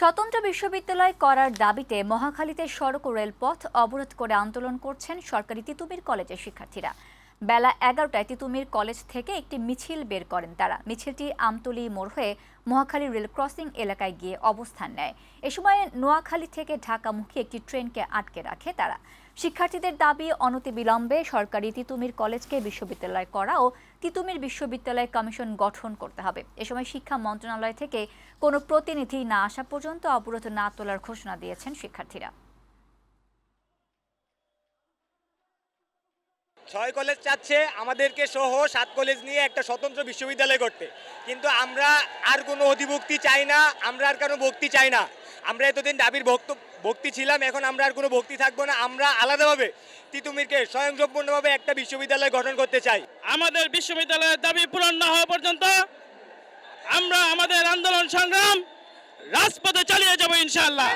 স্বতন্ত্র বিশ্ববিদ্যালয় করার দাবিতে মহাখালীতে সড়ক ও রেলপথ অবরোধ করে আন্দোলন করছেন সরকারি তিতুমির কলেজের শিক্ষার্থীরা। বেলা এগারোটায় তিতুমির কলেজ থেকে একটি মিছিল বের করেন তারা। মিছিলটি আমতলি মোড় হয়ে মহাখালী রেল ক্রসিং এলাকায় গিয়ে অবস্থান নেয়। এ সময় নোয়াখালী থেকে ঢাকামুখী একটি ট্রেনকে আটকে রাখে তারা। শিক্ষার্থীদের দাবি, অনতিবিলম্বে সরকারি তিতুমির কলেজকে বিশ্ববিদ্যালয় করা ও তিতুমির বিশ্ববিদ্যালয় কমিশন গঠন করতে হবে। এ সময় শিক্ষা মন্ত্রণালয় থেকে কোনো প্রতিনিধি না আসা পর্যন্ত অবরোধ না তোলার ঘোষণা দিয়েছেন শিক্ষার্থীরা। ছয় কলেজ চাচ্ছে আমাদেরকে সহ সাত কলেজ নিয়ে একটা স্বতন্ত্র বিশ্ববিদ্যালয় করতে কিন্তু আমরা আর কোনো অধিভুক্তি চাই না, আমরা আর কোনো ভক্তি চাই না। আমরা এতদিন দাবির ভক্ত ভক্তি ছিলাম, এখন আমরা আর কোনো ভক্তি থাকব না। আমরা আলাদাভাবে তিতুমিরকে স্বয়ংসম্পূর্ণভাবে একটা বিশ্ববিদ্যালয় গঠন করতে চাই। আমাদের বিশ্ববিদ্যালয়ের দাবি পূরণ না হওয়া পর্যন্ত আমরা আমাদের আন্দোলন সংগ্রাম রাজপথে চালিয়ে যাব ইনশাআল্লাহ।